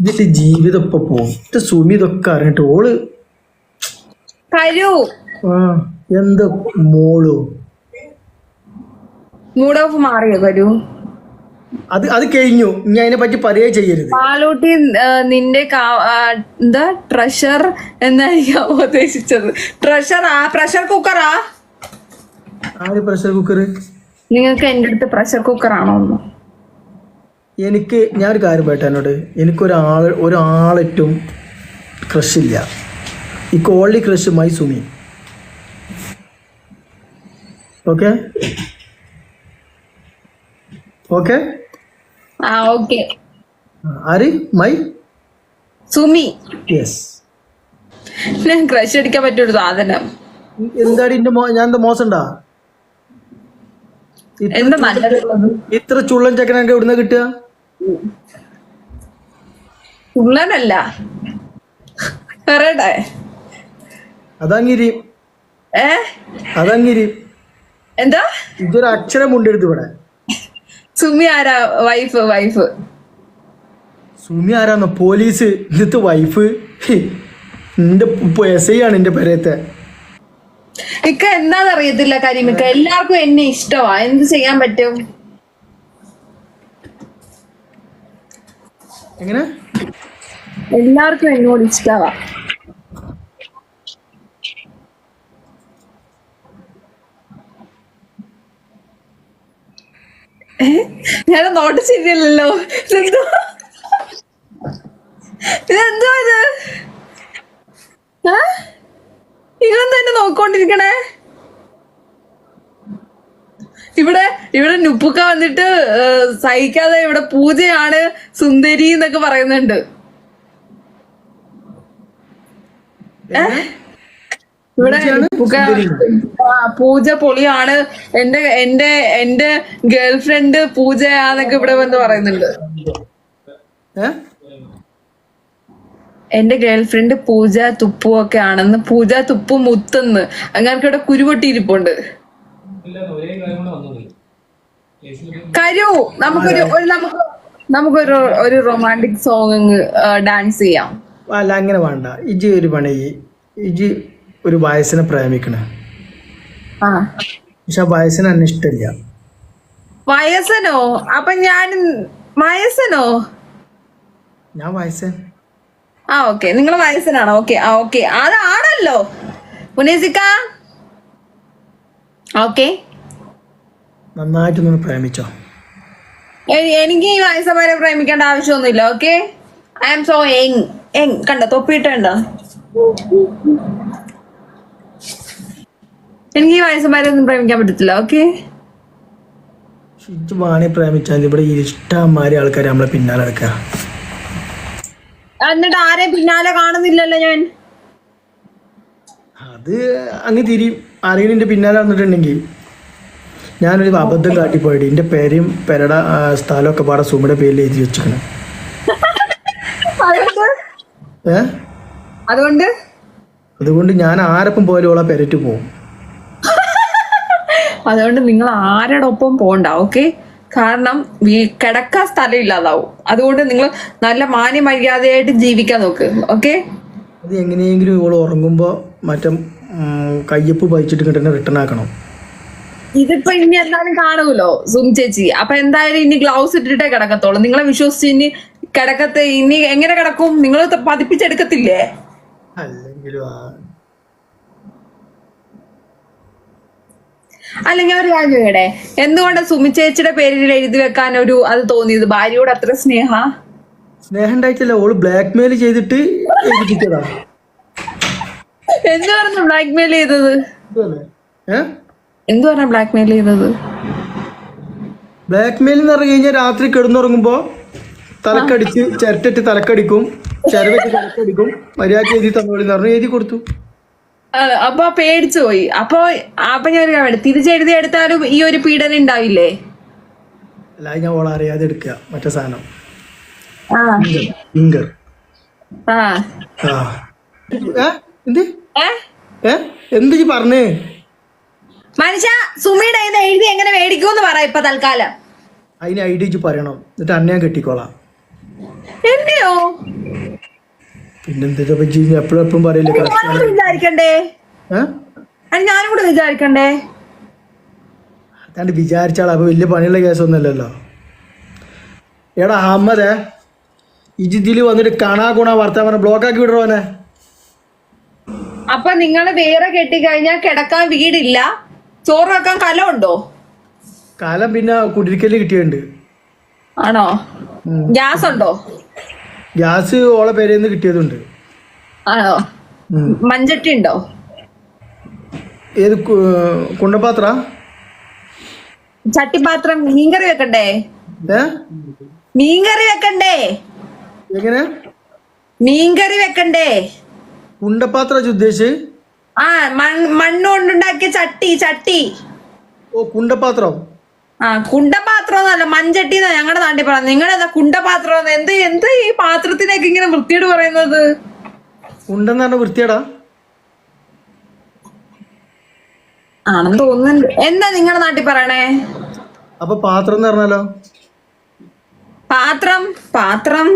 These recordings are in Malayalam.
ഇതിട്ട് ജീവിതം ഇപ്പൊ പോകും സുമി ഇതൊക്കെ അറിഞ്ഞിട്ട് ഓൾ ആ എന്ത് മോളു? മൂഡ് ഓഫ് മാറിയോ കരു അത് അത് കഴിഞ്ഞു. ഇനി അതിനെ പറ്റി പറയേ ചെയ്യരുത്. പാലൂട്ടി നിന്റെ എന്താ? ട്രഷർ എന്നായിരിക്കാം ഉദ്ദേശിച്ചത്. ട്രഷർ ആ പ്രഷർ കുക്കറാ ആര് പ്രഷർ കുക്കർ നിങ്ങൾക്ക് എന്റെ അടുത്ത് പ്രഷർ കുക്കർ ആണോ എന്ന്. എനിക്ക് ഞാനൊരു കാര്യം പറയട്ടെ എന്നോട്. എനിക്കൊരാൾ ഒരാളെറ്റും ക്രഷില്ല ഈ കോളി crush my Sumi. Okay okay ആര്? മൈ? സുമി. യെസ് ഞാൻ ക്രഷ് അടിക്കാൻ പറ്റൊരു സാധനം. എന്താടി എന്റെ ഞാൻ എന്താ മോശണ്ടാ ഇത്ര ചുള്ളൻ ചക്കനൊക്കെ എവിടുന്ന കിട്ടുക? ഉള്ളനല്ല. പറയട്ടെ അതങ്ങിരി. ഏ? അതങ്ങിരി. എന്താ? ഇതൊരു അക്ഷരം മുണ്ടെടുത്ത് ഇവിടെ. സുമി ആരാ? Wife wife. സുമി ആരാന്നോ? പോലീസ്. ഇന്നത്തെ വൈഫ്. എന്റെ എസ് ഐ ആണ് എന്റെ പേരത്തെ. ഇക്ക എന്താന്ന് അറിയത്തില്ല കരിമിക്ക. എല്ലാവർക്കും എന്നെ ഇഷ്ടമാ എന്ത് ചെയ്യാൻ പറ്റും? എങ്ങനെ? എല്ലാവർക്കും എന്നോട് ഇഷ്ടമാ ഞാൻ നോട്ട് ശരിയല്ലല്ലോ എന്തോ ഇതെന്തോ ഇത്? ഇതൊന്നും എന്നെ നോക്കൊണ്ടിരിക്കണേ ഇവിടെ ഇവിടെ നുപ്പുക്ക വന്നിട്ട് സഹിക്കാതെ ഇവിടെ പൂജയാണ് സുന്ദരി എന്നൊക്കെ പറയുന്നുണ്ട്. ഇവിടെ പൂജ പൊളിയാണ്. എന്റെ എന്റെ എന്റെ ഗേൾഫ്രണ്ട് പൂജയാന്നൊക്കെ ഇവിടെ വന്ന് പറയുന്നുണ്ട്. എന്റെ ഗേൾഫ്രണ്ട് പൂജ തുപ്പു ഒക്കെ ആണെന്ന് പൂജ തുപ്പു മുത്തെന്ന്. അങ്ങനെ ഇവിടെ കുരുപൊട്ടിയിരിപ്പുണ്ട് കരു നമുക്കൊരു ഒരു നമുക്ക് നമുക്കൊരു ഒരു റൊമാന്റിക് സോങ് അങ്ങ് ഡാൻസ് ചെയ്യാം. അല്ല അങ്ങനെ വേണ്ട. ഇജി ഒരു പണി ഇജി ഒരു വയസ്സിനെ പ്രേമിക്കണ. ആ. പക്ഷെ വയസ്സിന് അന്നെ ഇഷ്ടമില്ല. വയസ്സനോ? അപ്പൊ ഞാൻ വയസ്സനോ? ഞാൻ വയസ്സൻ ആ ഓക്കെ. നിങ്ങൾ വയസ്സനാണോ. ഓക്കെ ആ ഓക്കെ. അതാണല്ലോ. മുനേസിക്ക? ഓക്കെ. നന്നായിട്ട് നിന്ന് പ്രേമിച്ചോ എനിക്ക് ഈ വയസ്സന്മാരെ പ്രേമിക്കേണ്ട ആവശ്യമൊന്നുമില്ല okay? I am so young young കണ്ട തൊപ്പിയിട്ടുണ്ടോ. എനിക്ക് ഈ വയസ്സന്മാരെ ഒന്നും പ്രേമിക്കാൻ പറ്റത്തില്ല ഓക്കെ? ഇജ് വാണി പ്രേമിച്ചാൽ ഇവിടെ ഇഷ്ടമാരി ആൾക്കാർ നമ്മളെ പിന്നാലെ നടക്കുക എന്നിട്ട് ആരെയും പിന്നാലെ കാണുന്നില്ലല്ലോ ഞാൻ? അത് അങ്ങ് തിരി ആരെങ്കിലും എന്റെ പിന്നാലെ വന്നിട്ടുണ്ടെങ്കിൽ ഞാനൊരു അബദ്ധം കാട്ടിപ്പോയിട്ട് എന്റെ പേരും പെരട സ്ഥലമൊക്കെ പാടെ സുമിയുടെ പേരിൽ എഴുതി വെച്ചിരിക്കണം. അതുകൊണ്ട്? അതുകൊണ്ട്? ഞാൻ ആരൊപ്പം പോലും ഓളെ പെരറ്റ് പോകും അതുകൊണ്ട് നിങ്ങൾ ആരുടെ ഒപ്പം പോണ്ട ഓക്കെ കാരണം കിടക്കാൻ സ്ഥലം ഇല്ലാതാവും. അതുകൊണ്ട് നിങ്ങൾ നല്ല മാന്യമര്യാദയായിട്ട് ജീവിക്കാൻ നോക്ക് ഓക്കെ അത് എങ്ങനെയെങ്കിലും ഇവൾ ഉറങ്ങുമ്പോൾ മറ്റേ കയ്യൊപ്പ് പതിച്ചിട്ട് കിട്ടുന്ന റിട്ടേൺ ആക്കണം. ഇതിപ്പോ ഇനി എന്തായാലും കാണുമല്ലോ സും ചേച്ചി. അപ്പൊ എന്തായാലും ഇനി ഗ്ലൗസ് ഇട്ടിട്ടേ കിടക്കത്തോളൂ നിങ്ങളെ വിശ്വസിച്ച് ഇനി കിടക്കത്തെ ഇനി എങ്ങനെ കിടക്കും? നിങ്ങൾ പതിപ്പിച്ചെടുക്കത്തില്ലേ? അല്ലെങ്കിലും അല്ലെങ്കിൽ ഒരു കാര്യം ചോദിക്കട്ടെ എന്തുകൊണ്ട് സുമി ചേച്ചിയുടെ പേരിൽ എഴുതി വെക്കാൻ ഒരു അത് തോന്നിയത്? ഭാര്യയോട് അത്ര സ്നേഹ? സ്നേഹം ഉണ്ടായിട്ടില്ല ഓൾ ബ്ലാക്ക് മെയിൽ ചെയ്തിട്ട് എഴുതിപ്പിച്ചതാ. എന്ത് ബ്ലാക്ക് മെയിൽ ചെയ്തത് ബ്ലാക്ക് മെയിൽ ചെയ്തത്? ബ്ലാക്ക് മെയിൽ എന്ന് പറഞ്ഞു കഴിഞ്ഞാൽ രാത്രി കിടന്നുറങ്ങുമ്പോ തലക്കടിച്ച് ചിരട്ടിട്ട് തലക്കടിക്കും ചിരവെച്ച് തലക്കടിക്കും മര്യാദ എഴുതി തന്നോളി പറഞ്ഞു എഴുതി കൊടുത്തു. അപ്പൊ പേടിച്ചു പോയി. അപ്പൊ അപ്പൊ ഞാൻ തിരിച്ചെഴുതി എടുത്താലും ഈ ഒരു പീഡനം ഉണ്ടാവില്ലേ? അല്ല ഞാൻ ഓളെ അറിയാതെ എടുക്കുക മറ്റേ സാധനം. ആ. ഫിംഗർ എന്ത്? എന്ത് പറഞ്ഞേ? മനുഷ്യ സുമിയുടെ എഴുതി എങ്ങനെ മേടിക്കൂന്ന് പറ ഇപ്പൊ തൽക്കാലം. അതിന് ഐ ഡി പറയണം. എന്നിട്ട് അന്നെ കെട്ടിക്കോളാം. അങ്ങനെയോ പിന്നെന്താ പറ്റി എപ്പോഴും എപ്പോഴും പറയില്ലേ വിചാരിക്കണ്ടേ? ഞാനും കൂടെ വിചാരിക്കണ്ടേ? അതാണ്ട് വിചാരിച്ചാൾ അപ്പൊ വലിയ പണിയുള്ള കേസൊന്നുമല്ലല്ലോ. എടാ അമ്മതേ ഇജിതിൽ വന്നിട്ട് കാണാ ഗുണ വർത്താൻ പറഞ്ഞ ബ്ലോക്കാക്കി വിടറോനെ അപ്പൊ നിങ്ങൾ വേറെ കെട്ടിക്കഴിഞ്ഞാൽ കിടക്കാൻ വീടില്ല? ചോറ് വെക്കാൻ ഉണ്ടോ? കാലം പിന്നെ കുടിരിക്കൽ കിട്ടിയുണ്ട് ആണോ? ഗ്യാസ് ഉണ്ടോ? ഗ്യാസ് ഓളെ പേരേന്ന് കിട്ടിയതുണ്ട്. ആണോ? ഉം. മഞ്ചട്ടി ഉണ്ടോ? ഏത് കു- കുണ്ടപാത്ര ചട്ടിപ്പാത്രം മീൻകറി വെക്കണ്ടേ? ഏ? മീൻകറി വെക്കണ്ടേ? എങ്ങനെ? മീൻകറി വെക്കണ്ടേ? കുണ്ടപാത്ര ഉദ്ദേശിച്ച് ആ മണ്ണ് കൊണ്ടുണ്ടാക്കിയ ചട്ടി ചട്ടി. ഓ കുണ്ടപാത്രം ആ കുണ്ടപാത്രം എന്നല്ല മൺചട്ടി എന്നാ ഞങ്ങളുടെ നാട്ടിൽ പറയുന്നത്. നിങ്ങളെന്താ കുണ്ടപാത്രം എന്ത് എന്ത് ഈ പാത്രത്തിനൊക്കെ ഇങ്ങനെ വൃത്തിയോട് പറയുന്നത്? കുണ്ടെന്ന് പറഞ്ഞ വൃത്തിയടാ ആണെന്ന് തോന്നുന്നുണ്ട്. എന്താ നിങ്ങളുടെ നാട്ടിൽ പറയണേ? അപ്പൊ പാത്രം എന്ന് പറഞ്ഞാലോ? പാത്രം പാത്രം.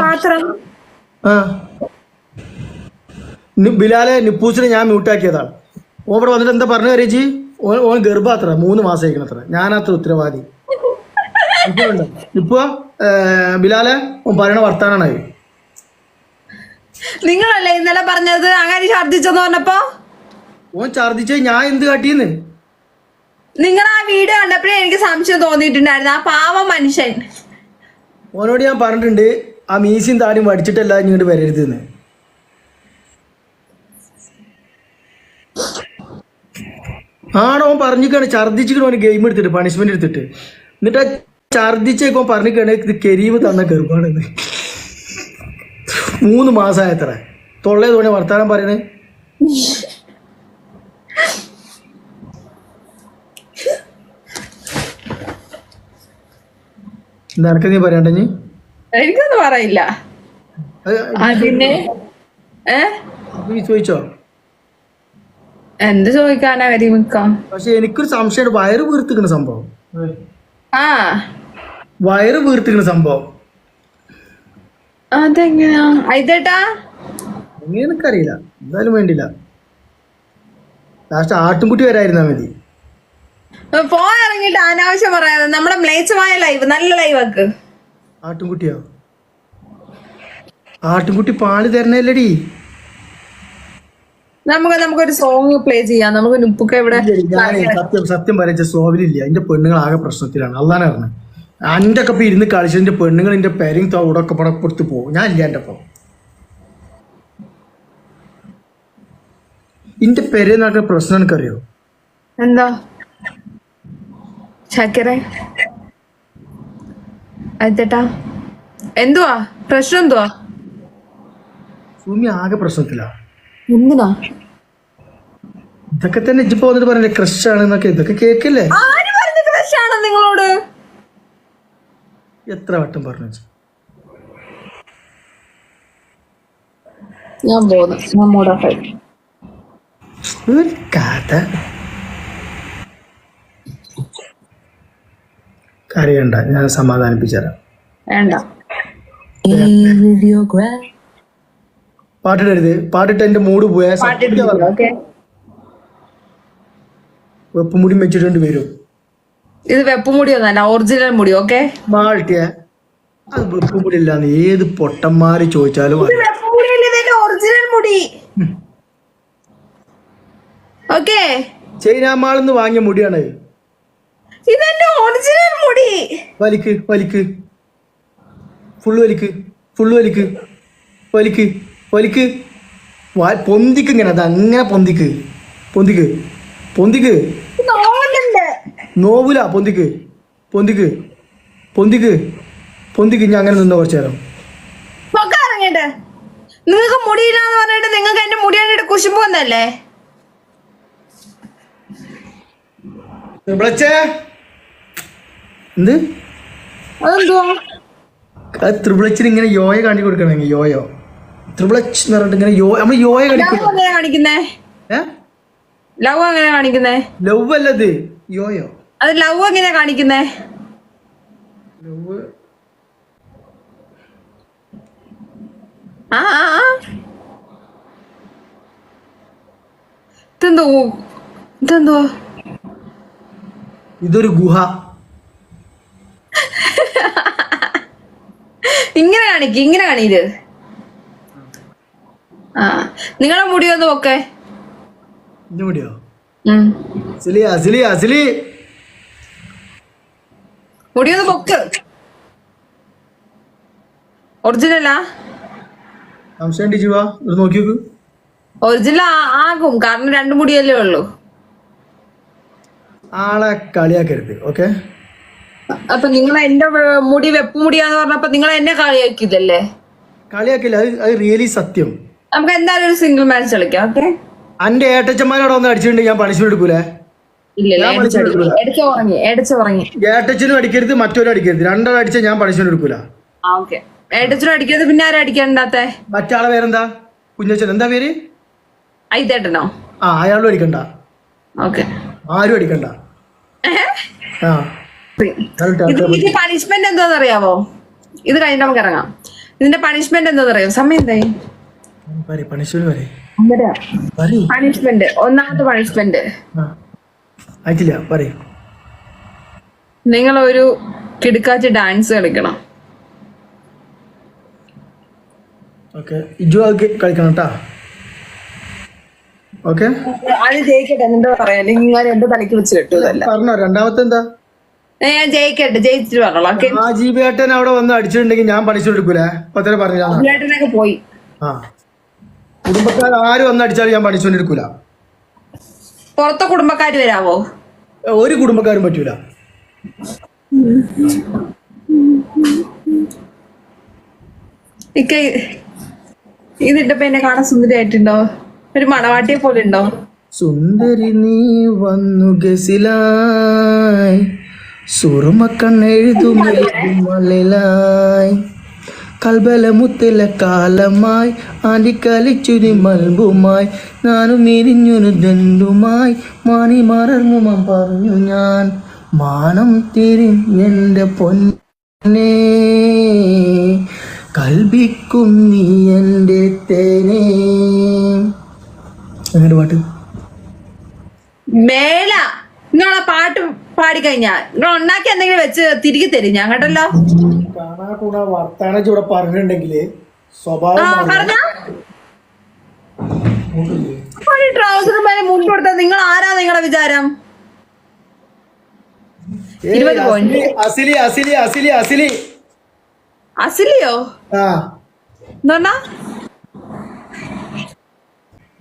പാത്രം ബിലാലെ നിപ്പൂസിനെ ഞാൻ മ്യൂട്ടാക്കിയതാണ് ഓവിടെ ഇവിടെ വന്നിട്ട് എന്താ പറഞ്ഞു കരീച്ചി ഓൻ ഗർഭാത്ര മൂന്ന് മാസം അത്ര ഞാനത്ര ഉത്തരവാദി. ഇപ്പൊ ബിലാലെ ഓൻ പറയണ വർത്താനാണ് നിങ്ങളല്ലേ ഇന്നലെ പറഞ്ഞത്? അങ്ങനെ ഛർദിച്ചെന്ന് പറഞ്ഞപ്പോ? ഓൻ ഛർദിച്ച ഞാൻ എന്ത് കാട്ടിയെന്ന്? നിങ്ങൾ ആ വീഡിയോ കണ്ടപ്പോഴേ എനിക്ക് സംശയം തോന്നിയിട്ടുണ്ടായിരുന്നു. ആ പാവ മനുഷ്യൻ. ഓനോട് ഞാൻ പറഞ്ഞിട്ടുണ്ട് ആ മീസിയും താടിയും വടിച്ചിട്ടല്ല ഇങ്ങോട്ട് വരരുതെന്ന്. ആണോ പറഞ്ഞിക്കാണ് ഛർദിച്ചിട്ട് ഓന് ഗെയിം എടുത്തിട്ട് പണിഷ്മെന്റ് എടുത്തിട്ട്. എന്നിട്ട് ആ ഛർദിച്ചേക്കോ പറഞ്ഞിക്കാണ് ഇത് കെരീവ് തന്ന ഗർഭാണെന്ന്. മൂന്ന് മാസമായത്ര തൊള്ളേ തോണി വർത്താനം പറയണേ. നിനക്ക് നീ പറയണ്ട നീ എനിക്കൊന്നും പറയില്ല. അത് അതിന് ചോദിച്ചോ? എന്ത് ചോദിക്കാനാ കരിമിക്കാം പക്ഷെ എനിക്കൊരു സംശയമുണ്ട്. വയറ് വീർത്തിക്കണ സംഭവം. ആ. വയറ് വീർത്തിക്കണ സംഭവം. അതെങ്ങനെയാ ഐതേട്ടാ എങ്ങനെ എനിക്കറിയില്ല. എന്തായാലും വേണ്ടില്ല ലാസ്റ്റ് ആട്ടുംകുട്ടി വരായിരുന്നാ മതി. ഫോൺ ഇറങ്ങിയിട്ട് അനാവശ്യം പറയാതെ നമ്മുടെ മ്ലേച്ഛമായ ലൈവ് നല്ല ലൈവ് ആക്ക്. ആട്ടുംകുട്ടിയോ? ആട്ടുംകുട്ടി പാളി തരണല്ലേടി. നമുക്ക് നമുക്കൊരു സോങ് പ്ലേ ചെയ്യാം. നമുക്ക് നുപ്പൊക്കെ ഇവിടെ സത്യം സത്യം പറയാ സോവിലില്ല. എന്റെ പെണ്ണുങ്ങൾ ആകെ പ്രശ്നത്തിലാണ്. അള്ളാനെ പറഞ്ഞത് അന്റെ ഒക്കെ ഇപ്പൊ ഇരുന്ന് കളിച്ചതിന്റെ പെണ്ണുങ്ങൾ എന്റെ പെരയും തോടൊക്കെ പടപ്പെടുത്ത് പോകും. ഞാൻ ഇല്ല എന്റെ ഇന്റെ എന്റെ പെരയെന്നൊക്കെ പ്രശ്നം എനിക്കറിയോ? എന്താ? ചക്കരെ അതെട്ടാ എന്തുവാ? പ്രശ്നം എന്തുവാ? ഭൂമി ആകെ പ്രശ്നത്തിലാ. എന്തിനാ? ഇതൊക്കെ തന്നെ ഇജ്ജിപ്പോ വന്നിട്ട് പറഞ്ഞില്ലേ ക്രഷ് ആണ് എന്നൊക്കെ ഇതൊക്കെ കേക്കല്ലേ? ആര് പറഞ്ഞു ക്രഷ് ആണ് നിങ്ങളോട്? എത്ര വട്ടം പറഞ്ഞു ഞാൻ പോകുന്നു ഞാൻ ഒരു കഥ. കരയണ്ട. ഞാൻ സമാധാനിപ്പിച്ചുതരാം. വേണ്ട. പാട്ടിടരുത്. പാട്ടിട്ട് എന്റെ മൂഡ് പോയാൽ വെപ്പ് വെപ്പുമുടി വെച്ചിട്ടുണ്ട് വരും. ഇത് വെപ്പുമുടി ഒന്നല്ല ഒറിജിനൽ മുടി ഓക്കെ? മാൾട്ടിയ. അത് വെപ്പുമുടി ഇല്ലാന്ന് ഏത് പൊട്ടന്മാര് ചോദിച്ചാലും ഒറിജിനൽ മുടി? ഓക്കെ. ചൈനാമാളിന്ന് വാങ്ങിയ മുടിയാണ് ഇതെന്റെ ഒറിജിനൽ മുടി. വലിക്ക് വലിക്ക്. ഫുള്ള് വലിക്ക് ഫുള്ള് വലിക്ക്. വലിക്ക് വലിക്ക്. പൊന്തിക്ക് ഇങ്ങനെ അത് അങ്ങനെ പൊന്തിക്ക്. പൊന്തിക്ക് പൊന്തിക്ക്. നോവൂല പൊന്തിക്ക്. പൊന്തിക്ക് പൊന്തിക്ക്. പൊന്തിക്ക് ഞാൻ അങ്ങനെ നിന്നോ കുറച്ചു നേരം. നിങ്ങൾക്ക് മുടിയില്ലാന്ന് പറഞ്ഞിട്ട് നിങ്ങൾക്ക് എന്റെ മുടി കണ്ടിട്ട് കുശുമ്പോന്നല്ലേ വിളിച്ചേ എന്ത്? അതെന്തുവാ? അത് ത്രിപിളച്ചിന് ഇങ്ങനെ യോയ കാണിച്ചു കൊടുക്കണമെങ്കിൽ യോയോ? ത്രിപിളച്ച് എന്ന് പറഞ്ഞിട്ട് ഇങ്ങനെ യോ നമ്മൾ യോയ കാണിക്കണേ ലവ് എങ്ങനെ കാണിക്കുന്നേ? ലവ് അല്ലത്. യോയോ. അത് ലവ് എങ്ങനെ കാണിക്കുന്നേ? ലവ് ആ ആ. ഇതെന്തോ? ഇതെന്തോ? ഇതൊരു ഗുഹ. ഇങ്ങനെ കാണിക്ക് ഇങ്ങനെ കാണിയത് ആ നിങ്ങളെ മുടിയൊന്നും ഒക്കെ? മുടിയോ? അസിലി അസിലി അസിലി. മുടി ഒന്ന് പൊക്ക് ഒറിജിനലാ സംശയം ഇത് നോക്ക് ഒറിജിനൽ ആകും. കാരണം രണ്ട് മുടിയല്ലേ ഉള്ളൂ. ആളെ കളിയാക്കരുത് ഓക്കെ? അപ്പൊ നിങ്ങൾ എന്റെ മുടി വെപ്പ് മുടിയാന്ന് പറഞ്ഞപ്പോ നിങ്ങൾ എന്നെ കളിയാക്കിയതല്ലേ? കളിയാക്കില്ല അത് അത് റിയലി സത്യം. നമുക്ക് എന്തായാലും ഒരു സിംഗിൾ മാച്ച് കളിക്കാം ഓക്കെ അന്റെ ഏട്ടച്ചന്മാരോട് ഒന്ന് അടിച്ചിട്ടുണ്ട് ഞാൻ പണിഷ്മെന്റ് എടുക്കൂലേ? ഏട്ടച്ചനും അടിക്കരുത് മറ്റൊരു അടിക്കരുത്. രണ്ടാൾ അടിച്ച ഞാൻ പണിഷ്മെന്റ് എടുക്കൂല. എടുത്തിട്ട് അടിക്കരുത് പിന്നെ ആരും അടിക്കണ്ടാത്തേ മറ്റാളെ പേരെന്താ? കുഞ്ഞച്ചൻ എന്താ പേര്? ഐതേട്ടനോ? ആ അയാളും അടിക്കണ്ട. ഓക്കെ ആരും അടിക്കണ്ട. ആ. ഇതിന്റെ പണിഷ്മെന്റ് എന്താന്ന് അറിയാവോ ഇത് കഴിഞ്ഞിട്ട് നമുക്ക് ഇറങ്ങാം. ഇതിന്റെ പണിഷ്മെന്റ് എന്താന്ന് അറിയാം സമയം എന്തായി? പണിഷ്മെന്റ് ഒന്നാമത്തെ പണിഷ്മെന്റ് നിങ്ങൾ ഒരു കിടുക്കാച്ച് ഡാൻസ് കളിക്കണം. കളിക്കണം കേട്ടാ ഓക്കെ. അത് ജയിക്കട്ടെ എന്താ പറയാ. നിങ്ങൾ എന്റെ തലയ്ക്ക് വെച്ച് കെട്ടൂതല്ല. പറഞ്ഞോ രണ്ടാമത്തെ എന്താ? ഞാൻ ജയിക്കട്ടെ ജയിച്ചിട്ട് പറഞ്ഞോളൂ ഓക്കെ ആ ജീവേട്ടൻ അവിടെ വന്ന് അടിച്ചിട്ടുണ്ടെങ്കിൽ ഞാൻ പണിഷ്മെന്റ് പത്തര തന്നെ പോയി. ആ. കുടുംബക്കാർ ആര് വന്ന് അടിച്ചാലും ഞാൻ എടുക്കൂല പുറത്തെ കുടുംബക്കാര് വരാവോ? ഒരു കുടുംബക്കാരും പറ്റൂല. ഇതിട്ടപ്പോ എന്നെ കാണാൻ സുന്ദരിയായിട്ടുണ്ടോ? ഒരു മണവാട്ടിയെ പോലെ ഉണ്ടോ? സുന്ദരി നീ വന്നു ഗസിലായി സുറുമക്കണ്ണെഴുതും കൽബലമുത്തിലെ കാലമായി ആണ്ടിക്കളിച്ചുരി മൽബുമായി നാനും എരിഞ്ഞൊരു ദണ്ടുമായി മാണി മറർമുമം പറഞ്ഞു ഞാൻ. മാനം തിരിഞ്ഞെന്റെ പൊന്നേ കൽബിക്കും നീ എന്റെ തേനേ. അങ്ങനെ പാട്ട്. മേല നിങ്ങളെ പാട്ട് പാടിക്കഴിഞ്ഞാ നിങ്ങൾ ഉണ്ടാക്കി എന്തെങ്കിലും വെച്ച് തിരികെ തരും. ഞാൻ കേട്ടല്ലോ വർത്താനം പറഞ്ഞിട്ടുണ്ടെങ്കിൽ സ്വഭാവം പറഞ്ഞ. ഒരു ട്രൗസറും മേലെ മുണ്ട് നിങ്ങൾ ആരാ നിങ്ങളുടെ വിചാരം? ഏയ് ഇരുപത് point. അസിലി അസിലി അസിലി അസിലി അസിലിയോ? ആ. എന്താ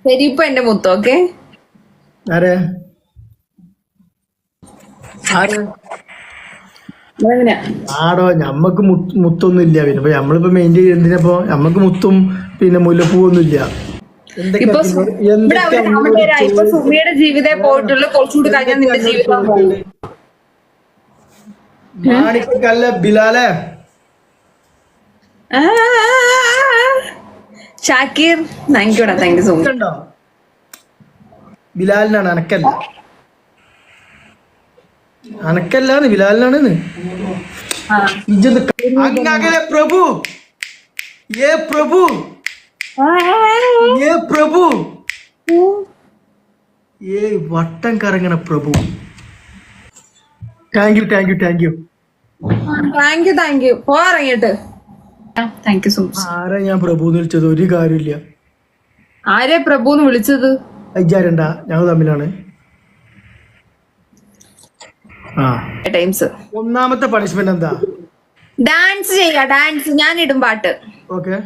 ശരി ഇപ്പൊ എന്റെ മുത്തോക്കെ ആരെ? ആടോ ഞമ്മക്ക് മുത്ത് മുത്തൊന്നും ഇല്ല പിന്നെ ഇപ്പൊ നമ്മളിപ്പോ മെയിന്റെയിൻ എന്തിനപ്പോ നമ്മക്ക് മുത്തും പിന്നെ മുല്ലപ്പൂവൊന്നും ഇല്ല ഇപ്പൊ സുമിയുടെ ജീവിതേ പോയിട്ടുള്ളൂ. കുറച്ചുകൂടി കഴിഞ്ഞാൽ നിന്റെ ജീവിതം പോകും. മാണിക്കല്ല ബിലാലെ? ആ, ഷാക്കിർ താങ്ക് യുടാ താങ്ക് യു സോ മച്ച് ഉണ്ടോ ബിലാലിനാണ് അനക്കല്ല. അനക്കല്ലാന്ന് ബിലാലിനാണെന്ന്. അങ്ങനെ പ്രഭു. ഏ പ്രഭു. ഏ പ്രഭു. ഏ വട്ടം കറങ്ങണ Prabhu. Thank you thank you thank you thank you thank you പോറങ്ങിട്ട് thank you so much ആരാ ഞാൻ പ്രഭു എന്ന് വിളിച്ചത്? ഒരു കാര്യമില്ല ആരെ പ്രഭു എന്ന് വിളിച്ചത് അയ്യാരണ്ട ഞങ്ങൾ തമ്മിലാണ്. ടൈംസ് ഒന്നാമത്തെ പണിഷ്മെന്റ് എന്താ? ഡാൻസ് ചെയ്യാ ഡാൻസ് ഞാൻ ഇടും പാട്ട്. ഓക്കെ.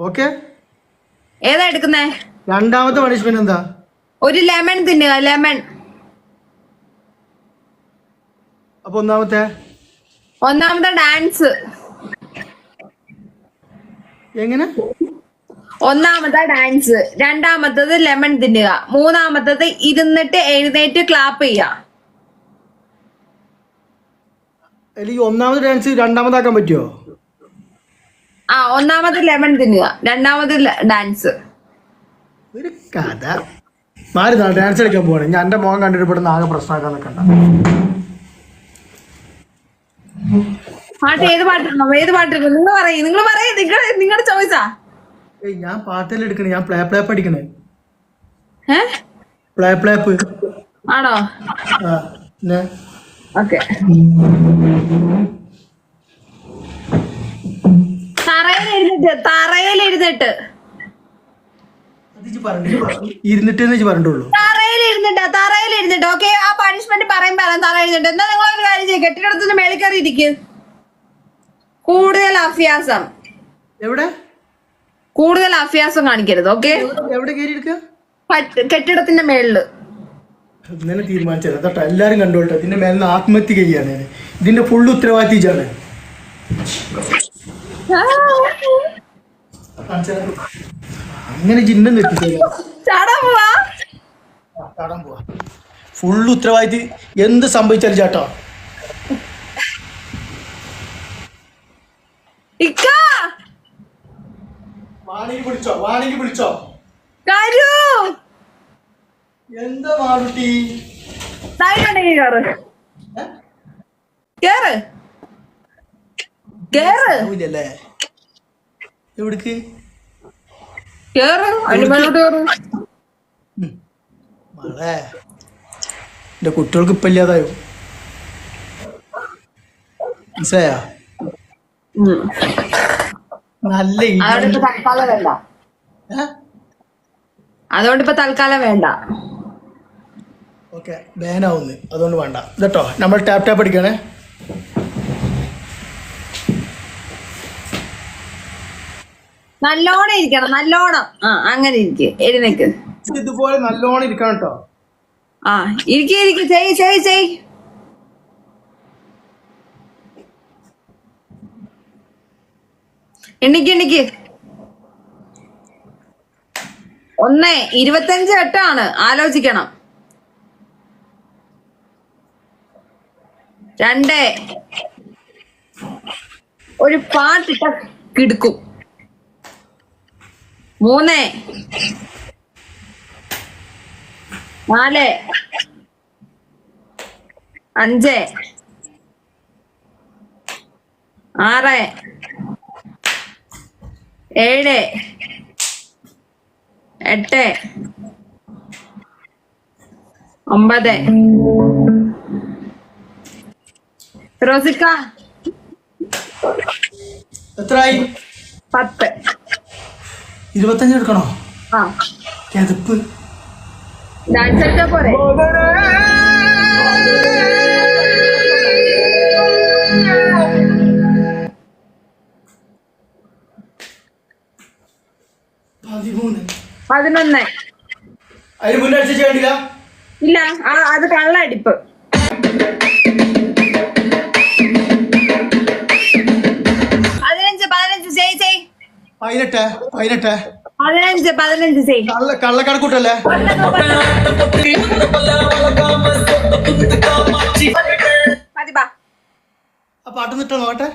ഓക്കെ ഏതാ എടുക്കുന്നേ? രണ്ടാമത്തെ പണിഷ്മെന്റ് എന്താ? ഒരു ലെമൺ തിന്നുക ലെമൺ അപ്പൊ ഒന്നാമത്തെ? ഒന്നാമത്തെ ഡാൻസ് എങ്ങനെ? ഒന്നാമത്തെ ഡാൻസ് രണ്ടാമത്തത് ലെമൺ തിന്നുക. മൂന്നാമത്തത് ഇരുന്നിട്ട് എഴുന്നേറ്റ് ക്ലാപ്പ് ചെയ്യുക. അല്ല ഈ ഒന്നാമത്തെ ഡാൻസ് രണ്ടാമതാക്കാൻ പറ്റുമോ ആ ഒന്നാമത് ലെമൺ തിന്നുക. രണ്ടാമത് ഡാൻസ് ഒരു കഥ. മാറി ഡാൻസ് കളിക്കാൻ പോവാണ്. ഞാൻ എന്റെ മോൻ കണ്ടിട്ട് ഇവിടെ ആകെ പ്രശ്നമാക്കാൻ നിൽക്കണ്ട പാട്ട് ഏത് പാട്ടിടണം ഏത് പാട്ടിടണം നിങ്ങൾ പറയും. നിങ്ങൾ പറയും. നിങ്ങൾ നിങ്ങളുടെ ചോയ്സാ. ഏയ് ഞാൻ പാട്ടല്ല എടുക്കണേ. ഞാൻ പ്ലേ പ്ലേ പഠിക്കണേ. ഏ? പ്ലേ പ്ലേപ്പ് ആണോ? ആ ഓക്കെ. തറയിൽ ഇരുന്നിട്ട് തറയിൽ പറഞ്ഞു ഇരുന്നിട്ട് പറഞ്ഞിട്ടുള്ളൂ. തറയിൽ ഇരുന്നിട്ട് തറയിൽ ഇരുന്നിട്ട്. ഓക്കെ ആ പണിഷ്മെന്റ് പറയും പറയാം തറ ഇരുന്നിട്ട്. എന്നാ നിങ്ങൾ ഒരു കാര്യം ചെയ്യും കെട്ടിടത്തിന് മേളിൽ കയറി ഇരിക്കും. കൂടുതൽ അഭ്യാസം. എവിടെ? കൂടുതൽ അഭ്യാസം കാണിക്കരുത് ഓക്കെ? എവിടെ കയറി കെട്ടിടത്തിന്റെ മേളിൽ. ഇന്നലെ തീരുമാനിച്ചത്. കേട്ടോ എല്ലാരും കണ്ടോട്ടെ ഇതിന്റെ മേലെ നിന്ന് ആത്മഹത്യ ചെയ്യാണ് ഞാൻ. ഇതിന്റെ ഫുള്ള് ഉത്തരവാദിത്തീച്ചാണ് അങ്ങനെ ജിന്നം തെറ്റിച്ചേക്കാം ചാടാ പോവാ. ഫുൾ ഉത്തരവാദിത്തി എന്ത് സംഭവിച്ചാലും ചേട്ടോ. വാണിക്ക് പിടിച്ചോ വിളിച്ചോ വാണിക്ക് വിളിച്ചോ. കരു എന്താ മാറുട്ടി ധൈര്യമുണ്ടെങ്കിൽ കേറ്. കേറ്. കേറ്. ഇല്ലല്ലേ എവിടേക്ക്? കേറ്. മേലോട്ട് കേറ്. മളേ. എന്റെ കുട്ടികൾക്ക് ഇപ്പൊ ഇല്ലാതായോ? മനസ്സിലായോ? തൽക്കാലം നല്ല അതുകൊണ്ട് ഇപ്പൊ തൽക്കാലം വേണ്ട ഏ അതുകൊണ്ട് ഇപ്പൊ തൽക്കാലം വേണ്ട ഓക്കെ ബാനാവുന്നു അതുകൊണ്ട് വേണ്ട. ഇതട്ടോ നമ്മൾ ടാപ്പ് ടാപ്പ് അടിക്കണേ. നല്ലോണം ഇരിക്കണം നല്ലോണം. ആ അങ്ങനെ ഇരിക്ക് എഴുന്നേക്ക്. ഇതുപോലെ നല്ലോണം ഇരിക്കണം കേട്ടോ ആ ഇരിക്കേ ഇരിക്കെ ചെയ് ചെയ് ചെയ് എണ്ണിക്ക് എണ്ണിക്ക്. ഒന്ന് ഇരുപത്തഞ്ച് വട്ടമാണ് ആലോചിക്കണം. രണ്ട്. ഒരു പാട്ടിട്ട കിടക്കും. മൂന്ന്. നാല്. അഞ്ച്. ആറ്. ഏഴ്. എട്ട്. ഒമ്പത്. റോസിക്ക. എത്രയായി പത്ത്. ഇരുപത്തഞ്ച് എടുക്കണോ? ആ. ഡാൻസ് പോരെ. പതിമൂന്ന്. പതിനൊന്ന്. അതിന് മുന്നേ അടിച്ചു ഇല്ല? ആ, അത് കള്ളടിപ്പ് പതിനെട്ട് പതിനെട്ട്. പതിനഞ്ച് പതിനഞ്ച് കള്ള കള്ളക്കണക്കൂട്ടല്ലേ? ആ പാട്ട് നിട്ടോ നോട്ടെ